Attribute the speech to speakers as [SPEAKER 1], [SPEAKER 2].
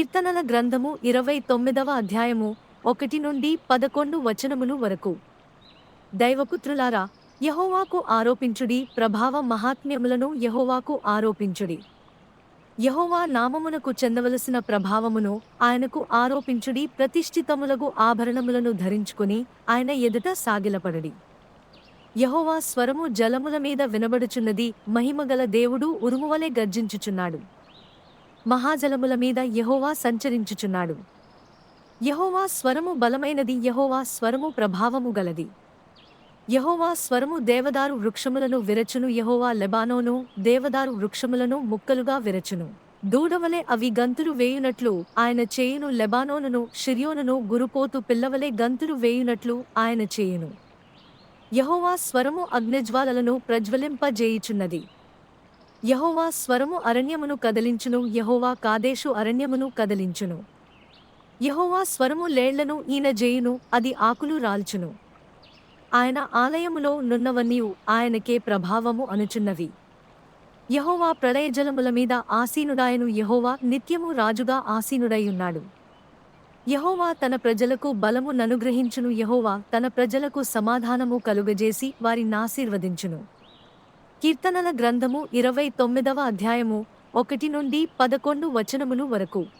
[SPEAKER 1] కీర్తనల గ్రంథము ఇరవై తొమ్మిదవ అధ్యాయము ఒకటి నుండి పదకొండు వచనములు వరకు. దైవపుత్రులారా యహోవాకు ఆరోపించుడి ప్రభావ మహాత్మ్యములను యహోవాకు ఆరోపించుడి. యహోవా నామమునకు చెందవలసిన ప్రభావమును ఆయనకు ఆరోపించుడి ప్రతిష్ఠితములగు ఆభరణములను ధరించుకుని ఆయన ఎదుట సాగిలపడడి. యహోవా స్వరము జలముల మీద వినబడుచున్నది మహిమగల దేవుడు ఉరుమువలే గర్జించుచున్నాడు. మహాజలముల మీద యహోవా సంచరించుచున్నాడు. యహోవా స్వరము బలమైనది యహోవా స్వరము ప్రభావము గలది. యహోవా స్వరము దేవదారు వృక్షములను విరచును యహోవా లెబానోను దేవదారు వృక్షములను ముక్కలుగా విరచును. దూడవలే అవి గంతులు వేయునట్లు ఆయన చేయును లెబానోనును షిర్యోనును గురుపోతు పిల్లవలే గంతులు వేయునట్లు ఆయన చేయును. యహోవా స్వరము అగ్నిజ్వాలలను ప్రజ్వలింపజేయుచున్నది. యహోవా స్వరము అరణ్యమును కదలించును యహోవా కాదేశు అరణ్యమును కదలించును. యహోవా స్వరము లేళ్ళను ఈయన జేయును అది ఆకులు రాల్చును. ఆయన ఆలయములో నున్నవన్నీ ఆయనకే ప్రభావము అనుచున్నవి. యహోవా ప్రళయజలముల మీద ఆసీనుడాయను యహోవా నిత్యము రాజుగా ఆసీనుడైయున్నాడు యహోవా తన ప్రజలకు బలము ననుగ్రహించును యహోవా తన ప్రజలకు సమాధానము కలుగజేసి వారినాశీర్వదించును కీర్తనల గ్రంథము ఇరవై తొమ్మిదవ అధ్యాయము ఒకటి నుండి పదకొండు వచనములు వరకు.